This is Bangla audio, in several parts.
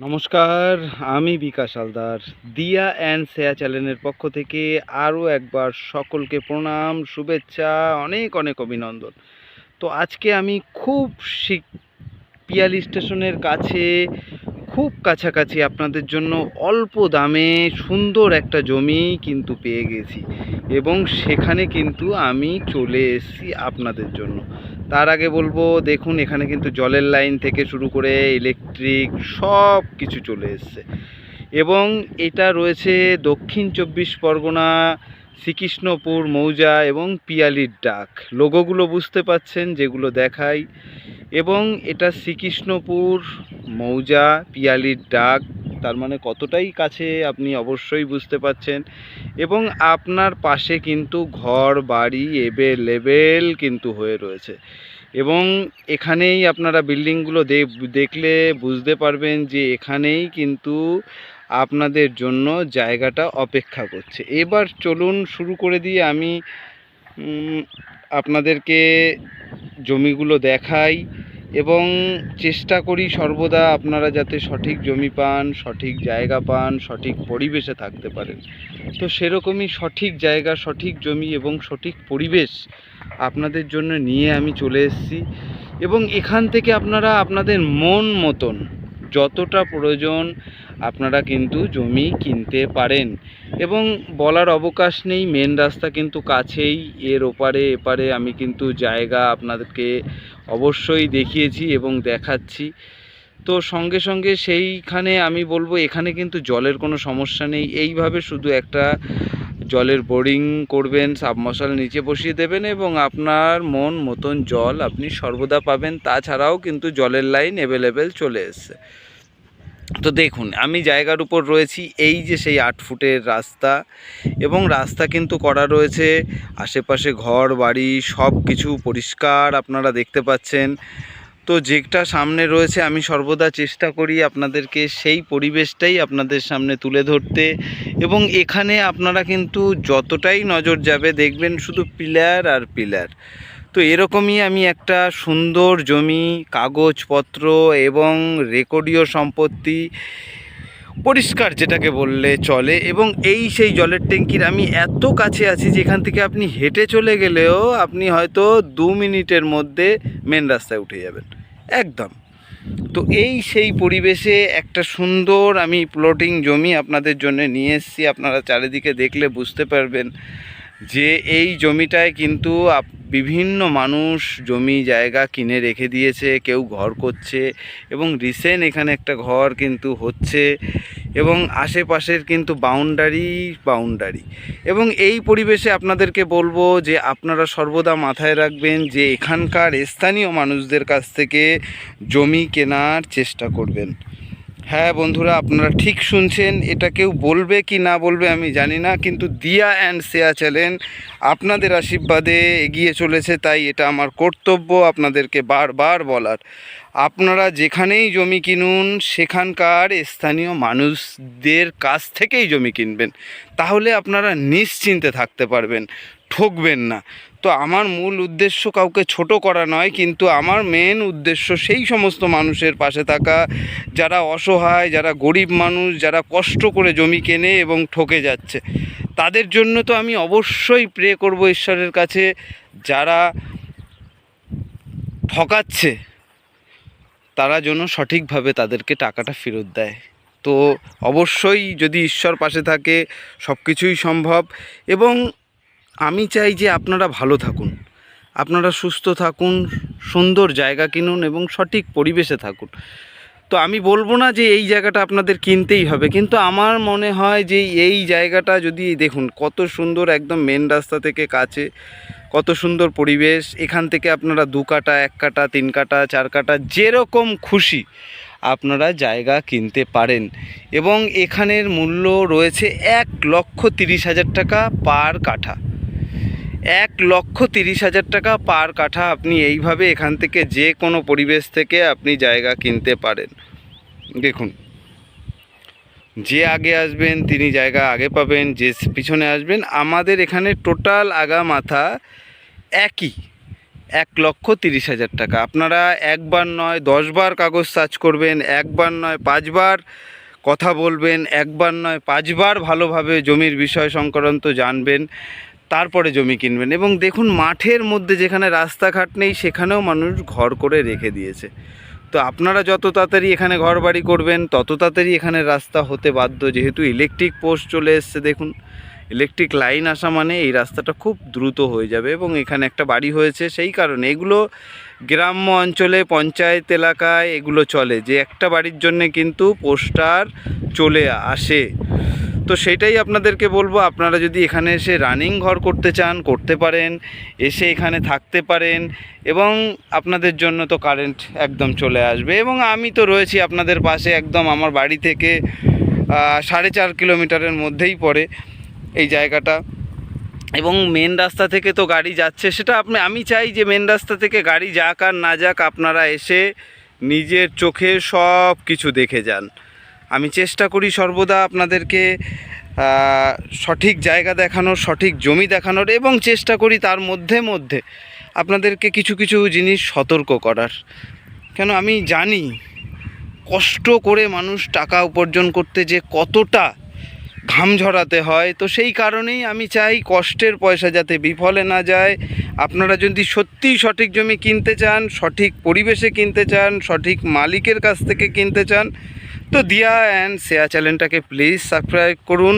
নমস্কার, আমি বিকাশ হালদার। দিয়া অ্যান্ড সেয়া চ্যানেলের পক্ষ থেকে আরও একবার সকলকে প্রণাম, শুভেচ্ছা, অনেক অনেক অভিনন্দন। তো আজকে আমি খুব শিখ পিয়ালি স্টেশনের কাছে, খুব কাছাকাছি আপনাদের জন্য অল্প দামে সুন্দর একটা জমি কিন্তু পেয়ে গেছি এবং সেখানে কিন্তু আমি চলে এসেছি আপনাদের জন্য। তার আগে বলব, দেখুন, এখানে কিন্তু জলের লাইন থেকে শুরু করে ইলেকট্রিক সব কিছু চলে এসছে। এবং এটা রয়েছে দক্ষিণ চব্বিশ পরগনা, শ্রীকৃষ্ণপুর, মৌজা এবং পিয়ালির ডাক। লোগোগুলো বুঝতে পাচ্ছেন, যেগুলো দেখাই। এবং এটা শ্রীকৃষ্ণপুর, মৌজা, পিয়ালির ডাক। তার মানে কতটাই কাছে আপনি অবশ্যই বুঝতে পাচ্ছেন এবং আপনার পাশে কিন্তু ঘর, বাড়ি এভেলেবেল কিন্তু হয়ে রয়েছে। এবং এখানেই আপনারা বিল্ডিংগুলো দেখলে বুঝতে পারবেন যে এখানেই কিন্তু আপনাদের জন্য জায়গাটা অপেক্ষা করছে। এবার চলুন শুরু করে দিয়ে আমি আপনাদেরকে জমিগুলো দেখাই। এবং চেষ্টা করি সর্বদা আপনারা যাতে সঠিক জমি পান, সঠিক জায়গা পান, সঠিক পরিবেশে থাকতে পারেন। তো সেরকমই সঠিক জায়গা, সঠিক জমি এবং সঠিক পরিবেশ আপনাদের জন্য নিয়ে আমি চলে এসেছি। এবং এখান থেকে আপনারা আপনাদের মন মতন যতটা প্রয়োজন আপনারা কিন্তু জমি কিনতে পারেন। এবং বলার অবকাশ নেই মেন রাস্তা কিন্তু কাছেই, এর ওপারে, এপারে আমি কিন্তু জায়গা আপনাদেরকে অবশ্যই দেখিয়েছি এবং দেখাচ্ছি। তো সঙ্গে সঙ্গে সেইখানে আমি বলব, এখানে কিন্তু জলের কোনো সমস্যা নেই। এইভাবে শুধু একটা জলের বোরিং করবেন সাবমশাল নিচে বসিয়ে দেবেন এবং আপনার মন মতন জল আপনি সর্বদা পাবেন। তাছাড়াও কিন্তু জলের লাইন অ্যাভেলেবেল চলে এসছে। তো দেখুন, আমি জায়গার উপর রয়েছি, এই যে সেই আট ফুটের রাস্তা এবং রাস্তা কিন্তু করা রয়েছে, আশেপাশে ঘর, বাড়ি সব কিছু পরিষ্কার আপনারা দেখতে পাচ্ছেন। তো যেটা সামনে রয়েছে, আমি সর্বদা চেষ্টা করি আপনাদেরকে সেই পরিবেশটাই আপনাদের সামনে তুলে ধরতে এবং এখানে আপনারা কিন্তু যতটাই নজর যাবে দেখবেন শুধু পিলার আর পিলার। তো এরকমই আমি একটা সুন্দর জমি, কাগজপত্র এবং রেকর্ডীয় সম্পত্তি পরিষ্কার যেটাকে বললে চলে এবং এই সেই জলের ট্যাঙ্কির আমি এত কাছে আছি যেখান থেকে আপনি হেঁটে চলে গেলেও আপনি হয়তো দু মিনিটের মধ্যে মেন রাস্তায় উঠে যাবেন। একদম। তো এই সেই পরিবেশে একটা সুন্দর আমি প্লটিং জমি আপনাদের জন্য নিয়ে এসেছি। আপনারা চারিদিকে দেখলে বুঝতে পারবেন যে এই জমিটায় কিন্তু বিভিন্ন মানুষ জমি জায়গা কিনে রেখে দিয়েছে, কেউ ঘর করছে এবং রিসেন্ট এখানে একটা ঘর কিন্তু হচ্ছে এবং আশেপাশের কিন্তু বাউন্ডারি বাউন্ডারি এবং এই পরিবেশে আপনাদেরকে বলব যে আপনারা সর্বদা মাথায় রাখবেন যে এখানকার স্থানীয় মানুষদের কাছ থেকে জমি কেনার চেষ্টা করবেন। হ্যাঁ বন্ধুরা, আপনারা ঠিক শুনছেন, এটা কেউ বলবে কি না বলবে আমি জানি না, কিন্তু দিয়া অ্যান্ড সেয়া চ্যানেল আপনাদের আশীর্বাদে এগিয়ে চলেছে, তাই এটা আমার কর্তব্য আপনাদেরকে বারবার বলার। আপনারা যেখানেই জমি কিনুন, সেখানকার স্থানীয় মানুষদের কাছ থেকেই জমি কিনবেন, তাহলে আপনারা নিশ্চিন্তে থাকতে পারবেন। ঠকবেন না। তো আমার মূল উদ্দেশ্য কাউকে ছোট করা নয়, কিন্তু আমার মেন উদ্দেশ্য সেই সমস্ত মানুষের পাশে থাকা, যারা অসহায়, যারা গরিব মানুষ, যারা কষ্ট করে জমি কেনে এবং ঠকে যাচ্ছে। তাদের জন্য তো আমি অবশ্যই প্রে করব ঈশ্বরের কাছে, যারা ঠকাচ্ছে, তারা যেন সঠিকভাবে তাদেরকে টাকাটা ফেরত দেয়। তো অবশ্যই যদি ঈশ্বর পাশে থাকে সব কিছুই সম্ভব এবং আমি চাই যে আপনারা ভালো থাকুন। আপনারা সুস্থ থাকুন, সুন্দর জায়গা কিনুন এবং সঠিক পরিবেশে থাকুন। তো আমি বলব না যে এই জায়গাটা আপনাদের কিনতেই হবে, কিন্তু আমার মনে হয় যে এই জায়গাটা যদি দেখুন, কত সুন্দর একদম মেন রাস্তা থেকে কাছে, কত সুন্দর পরিবেশ, এখান থেকে আপনারা দু কাটা, এক কাটা, তিন কাটা, চার কাটা, যেরকম খুশি আপনারা জায়গা কিনতে পারেন। এবং এখানের মূল্য রয়েছে এক লক্ষ তিরিশ হাজার টাকা পার কাঠা। এক লক্ষ তিরিশ হাজার টাকা পার কাঠা আপনি এইভাবে এখান থেকে যে কোনো পরিবেশ থেকে আপনি জায়গা কিনতে পারেন। দেখুন, যে আগে আসবেন, তিনি জায়গা আগে পাবেন, যে পিছনে আসবেন, আমাদের এখানে টোটাল আগা মাথা একই, এক লক্ষ তিরিশ হাজার টাকা। আপনারা একবার নয়, দশবার কাগজ সার্চ করবেন, একবার নয়, পাঁচবার কথা বলবেন, একবার নয়, পাঁচবার ভালোভাবে জমির বিষয় সংক্রান্ত জানবেন। তারপরে জমি কিনবেন। এবং দেখুন, মাঠের মধ্যে যেখানে রাস্তাঘাট নেই, সেখানেও মানুষ ঘর করে রেখে দিয়েছে। তো আপনারা যত তাড়াতাড়ি এখানে ঘর বাড়ি করবেন, তত তাড়াতাড়ি এখানে রাস্তা হতে বাধ্য। যেহেতু ইলেকট্রিক পোস্ট চলে এসছে, দেখুন ইলেকট্রিক লাইন আসা মানে এই রাস্তাটা খুব দ্রুত হয়ে যাবে এবং এখানে একটা বাড়ি হয়েছে। সেই কারণে এগুলো গ্রাম্য অঞ্চলে, পঞ্চায়েত এলাকায় এগুলো চলে। যে একটা বাড়ির জন্য কিন্তু পোস্টার চলে আসে। তো সেটাই আপনাদেরকে বলব, আপনারা যদি এখানে এসে রানিং ঘর করতে চান, করতে পারেন, এসে এখানে থাকতে পারেন এবং আপনাদের জন্য তো কারেন্ট একদম চলে আসবে এবং আমি তো রয়েছি আপনাদের পাশে একদম আমার বাড়ি থেকে সাড়ে চার কিলোমিটারের মধ্যেই পড়ে এই জায়গাটা এবং মেন রাস্তা থেকে তো গাড়ি যাচ্ছে, সেটা আপনি, আমি চাই যে মেন রাস্তা থেকে গাড়ি যাক আর না যাক, আপনারা এসে নিজের চোখে সব কিছু দেখে যান। আমি চেষ্টা করি সর্বদা আপনাদেরকে সঠিক জায়গা দেখানোর, সঠিক জমি দেখানোর এবং চেষ্টা করি তার মধ্যে মধ্যে আপনাদেরকে কিছু কিছু জিনিস সতর্ক করার। কেন আমি জানি কষ্ট করে মানুষ টাকা উপার্জন করতে যে কতটা ঘাম ঝরাতে হয়, তো সেই কারণেই আমি চাই কষ্টের পয়সা যাতে বিফলে না যায়। আপনারা যদি সত্যিই সঠিক জমি কিনতে চান, সঠিক পরিবেশে কিনতে চান, সঠিক মালিকের কাছ থেকে কিনতে চান তো দিয়া অ্যান্ড শেয়ার চ্যানেলটাকে প্লিজ সাবস্ক্রাইব করুন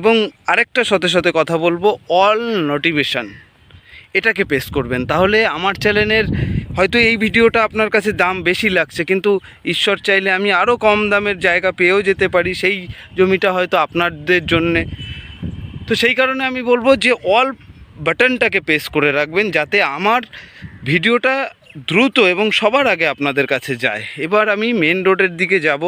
এবং আরেকটা সাথে সাথে কথা বলব অল নোটিফিকেশান এটাকে পেস করবেন। তাহলে আমার চ্যানেলের হয়তো এই ভিডিওটা আপনার কাছে দাম বেশি লাগছে, কিন্তু ঈশ্বর চাইলে আমি আরও কম দামের জায়গা পেয়েও যেতে পারি সেই জমিটা হয়তো আপনাদের জন্যে। তো সেই কারণে আমি বলব যে অল বাটনটাকে প্রেস করে রাখবেন যাতে আমার ভিডিওটা দ্রুত এবং সবার আগে আপনাদের কাছে যায়। এবার আমি মেন রোডের দিকে যাব।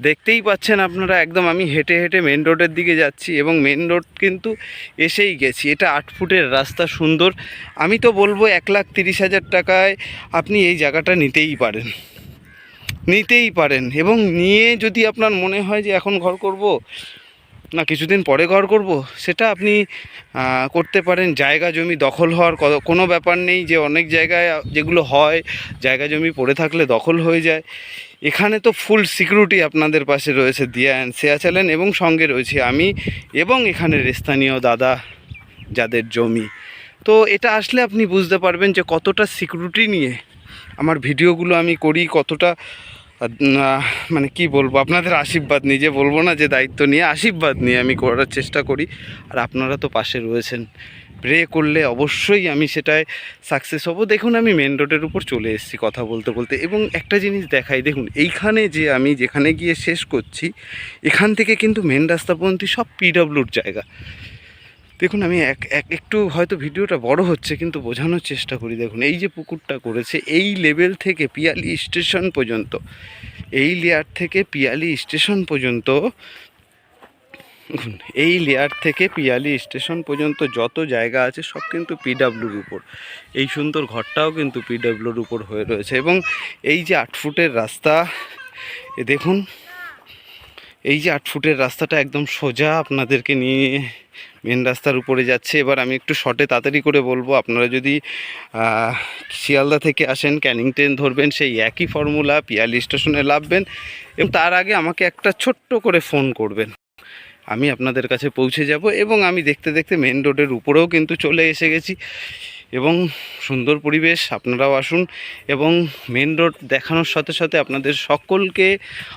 দেখতেই পাচ্ছেন আপনারা একদম আমি হেঁটে হেঁটে মেন রোডের দিকে যাচ্ছি এবং মেন রোড কিন্তু এসেই গেছি। এটা আট ফুটের রাস্তা সুন্দর। আমি তো বলব এক লাখ তিরিশ হাজার টাকায় আপনি এই জায়গাটা নিতেই পারেন। নিতেই পারেন এবং নিয়ে যদি আপনার মনে হয় যে এখন ঘর করব না, কিছুদিন পরে ঘর করব, সেটা আপনি করতে পারেন। জায়গা, জমি দখল হওয়ার কোনো ব্যাপার নেই যে অনেক জায়গায় যেগুলো হয়, জায়গা, জমি পড়ে থাকলে দখল হয়ে যায়। এখানে তো ফুল সিকিউরিটি আপনাদের পাশে রয়েছে দিয়া অ্যান্ড চ্যানেল এবং সঙ্গে রয়েছে আমি এবং এখানের স্থানীয় দাদা যাদের জমি। তো এটা আসলে আপনি বুঝতে পারবেন যে কতটা সিকিউরিটি নিয়ে আমার ভিডিওগুলো আমি করি, কতটা মানে কি বলব, আপনাদের আশীর্বাদ নিজে বলব না যে দায়িত্ব নিয়ে, আশীর্বাদ নিয়ে আমি করার চেষ্টা করি। আর আপনারা তো পাশে রয়েছেন। প্রে করলে অবশ্যই আমি সেটায় সাকসেস হব। দেখুন, আমি মেন রোডের উপর চলে এসেছি কথা বলতে বলতে। এবং একটা জিনিস দেখাই, দেখুন, এইখানে যে আমি যেখানে গিয়ে শেষ করছি, এখান থেকে কিন্তু মেন রাস্তা পর্যন্ত সব পিডব্লিউর জায়গা। দেখুন, আমি এক এক, একটু হয়তো ভিডিওটা বড় হচ্ছে, কিন্তু বোঝানোর চেষ্টা করি। দেখুন, এই যে পুকুরটা করেছে, এই লেভেল থেকে পিয়ালি স্টেশন পর্যন্ত, এই লেয়ার থেকে পিয়ালি স্টেশন পর্যন্ত এই লেয়ার থেকে পিয়ালি স্টেশন পর্যন্ত যত জায়গা আছে, সব কিন্তু পিডাব্লিউর উপর। এই সুন্দর ঘরটাও কিন্তু পিডাব্লিউর উপর হয়ে রয়েছে এবং এই যে আট ফুটের রাস্তা দেখুন, এই যে আট ফুটের রাস্তাটা একদম সোজা আপনাদেরকে নিয়ে মেন রাস্তার উপরে যাচ্ছে। এবার আমি একটু শর্টে তাড়াতাড়ি করে বলব, আপনারা যদি শিয়ালদা থেকে আসেন, ক্যানিং ট্রেন ধরবেন, সেই একই ফর্মুলা পিয়ালি স্টেশনে লাভবেন এবং তার আগে আমাকে একটা ছোট্ট করে ফোন করবেন। আমি আপনাদের কাছে পৌঁছে যাব এবং আমি দেখতে দেখতে মেন রোডের উপরেও কিন্তু চলে এসে গেছি। এবং সুন্দর পরিবেশ, আপনারাও আসুন এবং মেন রোড দেখানোর সাথে সাথে আপনাদের সকলকে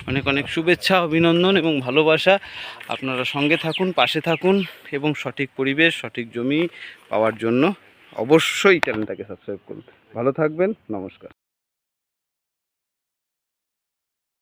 অনেক অনেক শুভেচ্ছা, অভিনন্দন এবং ভালোবাসা। আপনারা সঙ্গে থাকুন, পাশে থাকুন এবং সঠিক পরিবেশ, সঠিক জমি পাওয়ার জন্য অবশ্যই চ্যানেলটাকে সাবস্ক্রাইব করুন। ভালো থাকবেন, নমস্কার।